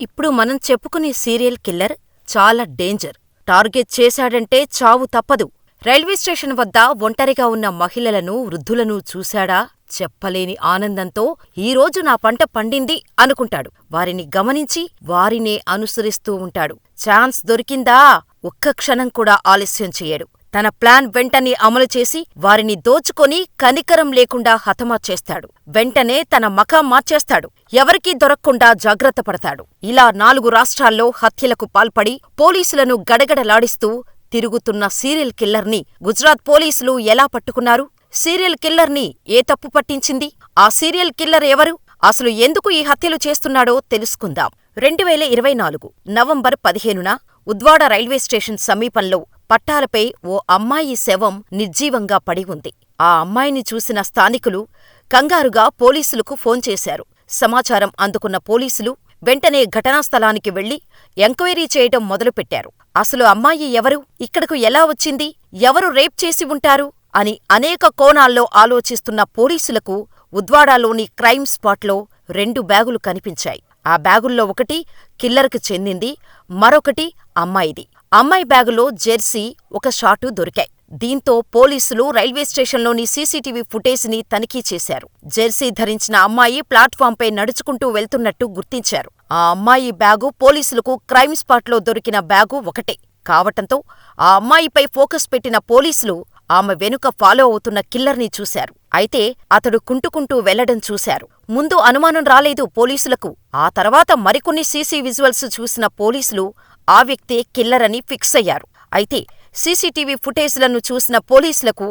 ఇప్పుడు మనం చెప్పుకునే సీరియల్ కిల్లర్ చాలా డేంజర్. టార్గెట్ చేశాడంటే చావు తప్పదు. రైల్వే స్టేషన్ వద్ద ఒంటరిగా ఉన్న మహిళలను, వృద్ధులను చూశాడా చెప్పలేని ఆనందంతో ఈరోజు నా పంట పండింది అనుకుంటాడు. వారిని గమనించి వారినే అనుసరిస్తూ ఉంటాడు. ఛాన్స్ దొరికిందా ఒక్క క్షణం కూడా ఆలస్యం చెయ్యడు. తన ప్లాన్ వెంటనే అమలు చేసి వారిని దోచుకొని కనికరం లేకుండా హతమార్చేస్తాడు. వెంటనే తన మకాం మార్చేస్తాడు. ఎవరికీ దొరక్కుండా జాగ్రత్త పడతాడు. ఇలా నాలుగు రాష్ట్రాల్లో హత్యలకు పాల్పడి పోలీసులను గడగడలాడిస్తూ తిరుగుతున్న సీరియల్ కిల్లర్ని గుజరాత్ పోలీసులు ఎలా పట్టుకున్నారు? సీరియల్ కిల్లర్ని ఏ తప్పు పట్టించింది? ఆ సీరియల్ కిల్లర్ ఎవరు? అసలు ఎందుకు ఈ హత్యలు చేస్తున్నాడో తెలుసుకుందాం. రెండువేల ఇరవై నాలుగు నవంబర్ పదిహేనున ఉద్వాడ రైల్వే స్టేషన్ సమీపంలో పట్టాలపై ఓ అమ్మాయి శవం నిర్జీవంగా పడి ఉంది. ఆ అమ్మాయిని చూసిన స్థానికులు కంగారుగా పోలీసులకు ఫోన్ చేశారు. సమాచారం అందుకున్న పోలీసులు వెంటనే ఘటనా స్థలానికి వెళ్ళి ఎంక్వైరీ చేయటం మొదలుపెట్టారు. అసలు అమ్మాయి ఎవరు? ఇక్కడకు ఎలా వచ్చింది? ఎవరు రేప్ చేసి ఉంటారు? అని అనేక కోణాల్లో ఆలోచిస్తున్న పోలీసులకు ఉద్వాడాలోని క్రైమ్ స్పాట్లో రెండు బ్యాగులు కనిపించాయి. ఆ బ్యాగుల్లో ఒకటి కిల్లర్కి చెందింది, మరొకటి అమ్మాయిది. అమ్మాయి బ్యాగులో జెర్సీ, ఒక షాటు దొరికాయి. దీంతో పోలీసులు రైల్వే స్టేషన్లోని సీసీటీవీ ఫుటేజ్ని తనిఖీ చేశారు. జెర్సీ ధరించిన అమ్మాయి ప్లాట్ఫాంపై నడుచుకుంటూ వెళ్తున్నట్టు గుర్తించారు. ఆ అమ్మాయి బ్యాగు పోలీసులకు క్రైమ్ స్పాట్లో దొరికిన బ్యాగు ఒకటే కావటంతో ఆ అమ్మాయిపై ఫోకస్ పెట్టిన పోలీసులు ఆమె వెనుక ఫాలో అవుతున్న కిల్లర్ని చూశారు. అయితే అతడు కుంటుకుంటూ వెళ్ళడం చూశారు. ముందు అనుమానం రాలేదు పోలీసులకు. ఆ తర్వాత మరికొన్ని సీసీ విజువల్స్ చూసిన పోలీసులు ఆ వ్యక్తే కిల్లర్ అని ఫిక్స్ అయ్యారు. అయితే సీసీటీవీ ఫుటేజ్లను చూసిన పోలీసులకు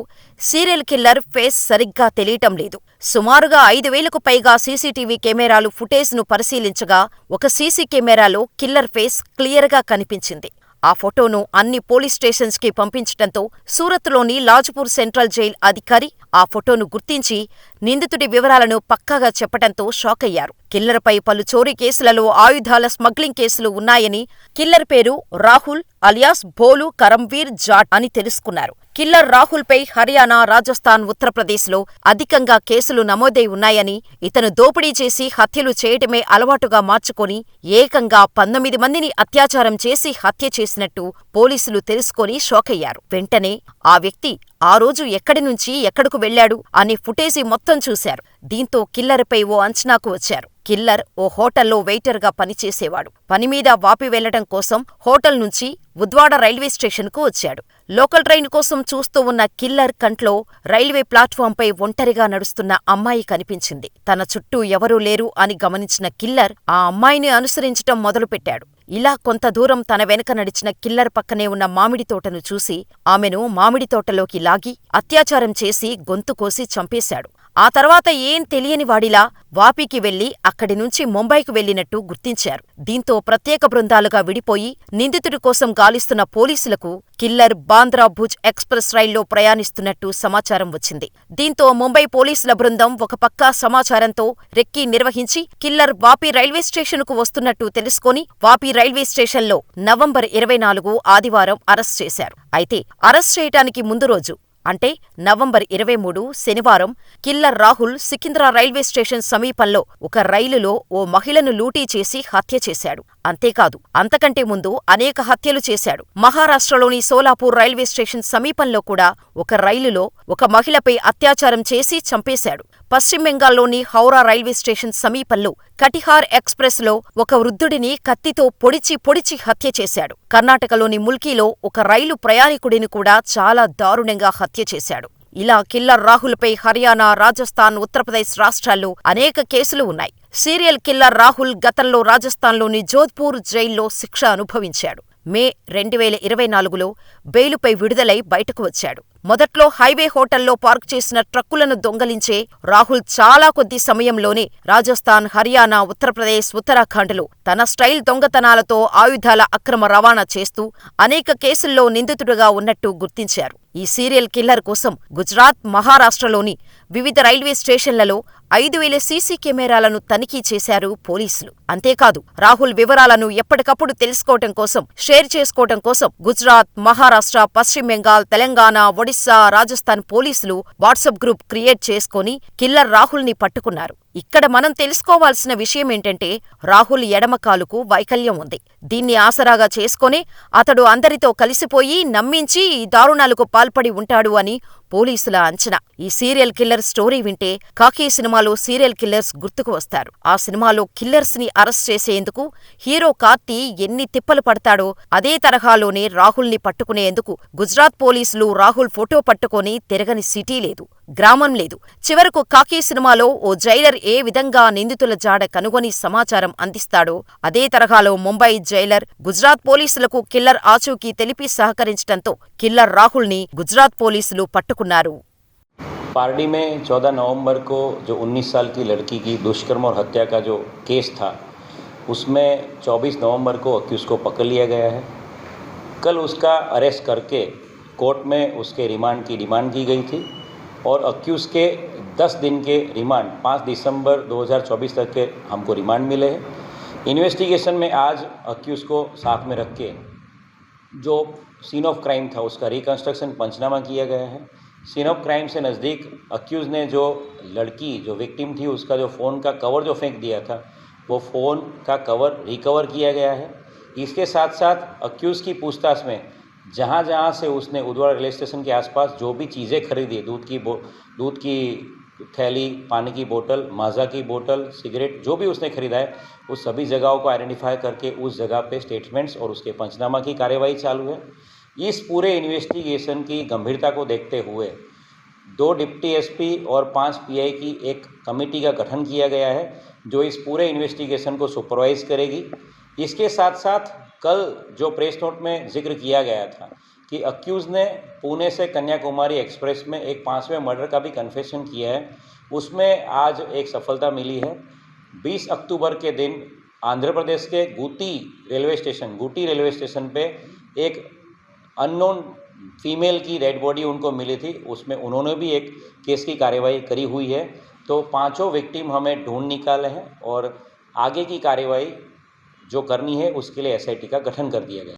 సీరియల్ కిల్లర్ ఫేస్ సరిగ్గా తెలియటం లేదు. సుమారుగా ఐదు వేలకు పైగా సీసీటీవీ కెమెరాలు ఫుటేజ్ను పరిశీలించగా ఒక సీసీ కెమెరాలో కిల్లర్ ఫేస్ క్లియర్గా కనిపించింది. ఆ ఫోటోను అన్ని పోలీస్ స్టేషన్స్కి పంపించటంతో సూరత్లోని లాజ్పూర్ సెంట్రల్ జైల్ అధికారి ఆ ఫోటోను గుర్తించి నిందితుడి వివరాలను పక్కాగా చెప్పటంతో షాకయ్యారు. కిల్లర్పై పలు చోరీ కేసులలో ఆయుధాల స్మగ్లింగ్ కేసులు ఉన్నాయని, కిల్లర్ పేరు రాహుల్ అలియాస్ భోలు కరంవీర్ జాట్ అని తెలుసుకున్నారు. కిల్లర్ రాహుల్పై హర్యానా, రాజస్థాన్, ఉత్తరప్రదేశ్లో అధికంగా కేసులు నమోదై ఉన్నాయని, ఇతను దోపిడీ చేసి హత్యలు చేయటమే అలవాటుగా మార్చుకొని ఏకంగా పంతొమ్మిది మందిని అత్యాచారం చేసి హత్య చేసినట్టు పోలీసులు తెలుసుకొని షాకయ్యారు. వెంటనే ఆ వ్యక్తి ఆ రోజు ఎక్కడి నుంచి ఎక్కడకు వెళ్ళాడు అనే ఫుటేజీ మొత్తం చూశారు. దీంతో కిల్లర్పై ఓ అంచనాకు వచ్చారు. కిల్లర్ ఓ హోటల్లో వెయిటర్గా పనిచేసేవాడు. పనిమీద వాపి వెళ్ళడం కోసం హోటల్ నుంచి ఉద్వాడ రైల్వే స్టేషన్కు వచ్చాడు. లోకల్ ట్రైన్ కోసం చూస్తూ ఉన్న కిల్లర్ కంట్లో రైల్వే ప్లాట్ఫాంపై ఒంటరిగా నడుస్తున్న అమ్మాయి కనిపించింది. తన చుట్టూ ఎవరూ లేరు అని గమనించిన కిల్లర్ ఆ అమ్మాయిని అనుసరించటం మొదలుపెట్టాడు. ఇలా కొంత దూరం తన వెనక నడిచిన కిల్లర్ పక్కనే ఉన్న మామిడి తోటను చూసి ఆమెను మామిడి తోటలోకి లాగి అత్యాచారం చేసి గొంతు కోసి చంపేశాడు. ఆ తర్వాత ఏం తెలియని వాడిలా వాపీకి వెళ్ళి అక్కడి నుంచి ముంబైకు వెళ్ళినట్టు గుర్తించారు. దీంతో ప్రత్యేక బృందాలుగా విడిపోయి నిందితుడి కోసం గాలిస్తున్న పోలీసులకు కిల్లర్ బాంద్రా భుజ్ ఎక్స్ప్రెస్ రైల్లో ప్రయాణిస్తున్నట్టు సమాచారం వచ్చింది. దీంతో ముంబై పోలీసుల బృందం ఒక పక్కా సమాచారంతో రెక్కీ నిర్వహించి కిల్లర్ వాపీ రైల్వే స్టేషన్కు వస్తున్నట్టు తెలుసుకొని వాపీ రైల్వే స్టేషన్లో నవంబర్ ఇరవై నాలుగు ఆదివారం అరెస్ట్ చేశారు. అయితే అరెస్ట్ చేయటానికి ముందు రోజు అంటే నవంబర్ ఇరవై మూడు శనివారం killer Rahul Sikandra railway station సమీపంలో ఒక రైలులో ఓ మహిళను లూటీ చేసి హత్య చేశాడు. అంతేకాదు అంతకంటే ముందు అనేక హత్యలు చేశాడు. మహారాష్ట్రలోని సోలాపూర్ రైల్వే స్టేషన్ సమీపంలో కూడా ఒక రైలులో ఒక మహిళపై అత్యాచారం చేసి చంపేశాడు. పశ్చిమ బెంగాల్లోని హౌరా రైల్వే స్టేషన్ సమీపంలో కటిహార్ ఎక్స్ప్రెస్లో ఒక వృద్ధుడిని కత్తితో పొడిచి పొడిచి హత్య చేశాడు. కర్ణాటకలోని ముల్కీలో ఒక రైలు ప్రయాణికుడిని కూడా చాలా దారుణంగా హత్య చేశాడు. ఇలా కిల్లర్ రాహుల్పై హర్యానా, రాజస్థాన్, ఉత్తరప్రదేశ్ రాష్ట్రాల్లో అనేక కేసులు ఉన్నాయి. సీరియల్ కిల్లర్ రాహుల్ గతంలో రాజస్థాన్లోని జోధ్పూర్ జైల్లో శిక్ష అనుభవించాడు. మే రెండువేల ఇరవై నాలుగులో బెయిలుపై విడుదలై బయటకు వచ్చాడు. మొదట్లో హైవే హోటల్లో పార్క్ చేసిన ట్రక్కులను దొంగలించే రాహుల్ చాలా కొద్ది సమయంలోనే రాజస్థాన్, హర్యానా, ఉత్తరప్రదేశ్, ఉత్తరాఖండ్లో తన స్టైల్ దొంగతనాలతో ఆయుధాల అక్రమ రవాణా చేస్తూ అనేక కేసుల్లో నిందితుడుగా ఉన్నట్టు గుర్తించారు. ఈ సీరియల్ కిల్లర్ కోసం గుజరాత్, మహారాష్ట్రలోని వివిధ రైల్వే స్టేషన్లలో ఐదు వేల సీసీ కెమెరాలను తనిఖీ చేశారు పోలీసులు. అంతేకాదు రాహుల్ వివరాలను ఎప్పటికప్పుడు తెలుసుకోవటం కోసం, షేర్ చేసుకోవటం కోసం గుజరాత్, మహారాష్ట్ర, పశ్చిమ బెంగాల్, తెలంగాణ, ఒడిశా రాజస్థాన్ పోలీసులు వాట్సాప్ గ్రూప్ క్రియేట్ చేసుకొని కిల్లర్ రాహుల్ని పట్టుకున్నారు. ఇక్కడ మనం తెలుసుకోవాల్సిన విషయమేంటంటే రాహుల్ ఎడమ కాలుకు వైకల్యం ఉంది. దీన్ని ఆసరాగా చేసుకొని అతడు అందరితో కలిసిపోయి నమ్మించి ఈ దారుణాలకు పాల్పడి ఉంటాడు అని పోలీసుల అంచనా. ఈ సీరియల్ కిల్లర్ స్టోరీ వింటే కాకీ సినిమాలో సీరియల్ కిల్లర్స్ గుర్తుకు వస్తారు. ఆ సినిమాలో కిల్లర్స్ని అరెస్ట్ చేసేందుకు హీరో కార్తీ ఎన్ని తిప్పలు పడతాడో అదే తరహాలోనే రాహుల్ని పట్టుకునేందుకు గుజరాత్ పోలీసులు రాహుల్ ఫోటో పట్టుకొని తిరగని సిటీ లేదు. గ్రామం లేదు చివరకు కాకీ సినిమాలో ఓ జైలర్ ఏ విధంగా నిందితుల జాడ కనుగొని సమాచారం అందిస్తాడో అదే తరహాలో ముంబై జైలర్ గుజరాత్ పోలీసులకు కిల్లర్ ఆచూకీ తెలిపి సహకరించటంతో కిల్లర్ రాహుల్ని గుజరాత్ పోలీసులు పట్టుకున్నారు पारडी में 14 नवंबर को जो 19 साल की लड़की की दुष्कर्म और हत्या का जो केस था उसमें 24 नवंबर को अक्यूज़ को पकड़ लिया गया है कल उसका अरेस्ट करके कोर्ट में उसके रिमांड की डिमांड की गई थी और अक्यूज़ के 10 दिन के रिमांड 5 दिसंबर 2024 तक के हमको रिमांड मिले हैं। इन्वेस्टिगेशन में आज अक्यूज़ को साथ में रख के जो सीन ऑफ़ क्राइम था, उसका रिकंस्ट्रक्शन पंचनामा किया गया है। सीन ऑफ़ क्राइम से नज़दीक अक्यूज़ ने जो लड़की, जो विक्टिम थी, उसका जो फ़ोन का कवर जो फेंक दिया था, वो फ़ोन का कवर रिकवर किया गया है। इसके साथ साथ अक्यूज़ की पूछताछ में जहाँ जहाँ से उसने उदवाड़ा रेलवे स्टेशन के आसपास जो भी चीज़ें खरीदी, दूध की बो, दूध की थैली, पानी की बोतल, माज़ा की बोतल, सिगरेट, जो भी उसने खरीदा है उस सभी जगहों को आइडेंटिफाई करके उस जगह पे स्टेटमेंट्स और उसके पंचनामा की कार्यवाही चालू है। इस पूरे इन्वेस्टिगेशन की गंभीरता को देखते हुए दो डिप्टी एसपी और पाँच पीआई की एक कमेटी का गठन किया गया है, जो इस पूरे इन्वेस्टिगेशन को सुपरवाइज करेगी। इसके साथ साथ कल जो प्रेस नोट में ज़िक्र किया गया था कि अक्यूज़ ने पुणे से कन्याकुमारी एक्सप्रेस में एक पाँचवें मर्डर का भी कन्फेशन किया है, उसमें आज एक सफलता मिली है। 20 अक्टूबर के दिन आंध्र प्रदेश के Gooty railway station, Gooty railway station पे एक अननोन फीमेल की डेड बॉडी उनको मिली थी, उसमें उन्होंने भी एक केस की कार्यवाही करी हुई है। तो पाँचों विक्टिम हमें ढूंढ निकाले हैं और आगे की कार्यवाही जो करनी है उसके लिए एसआईटी का गठन कर दिया गया।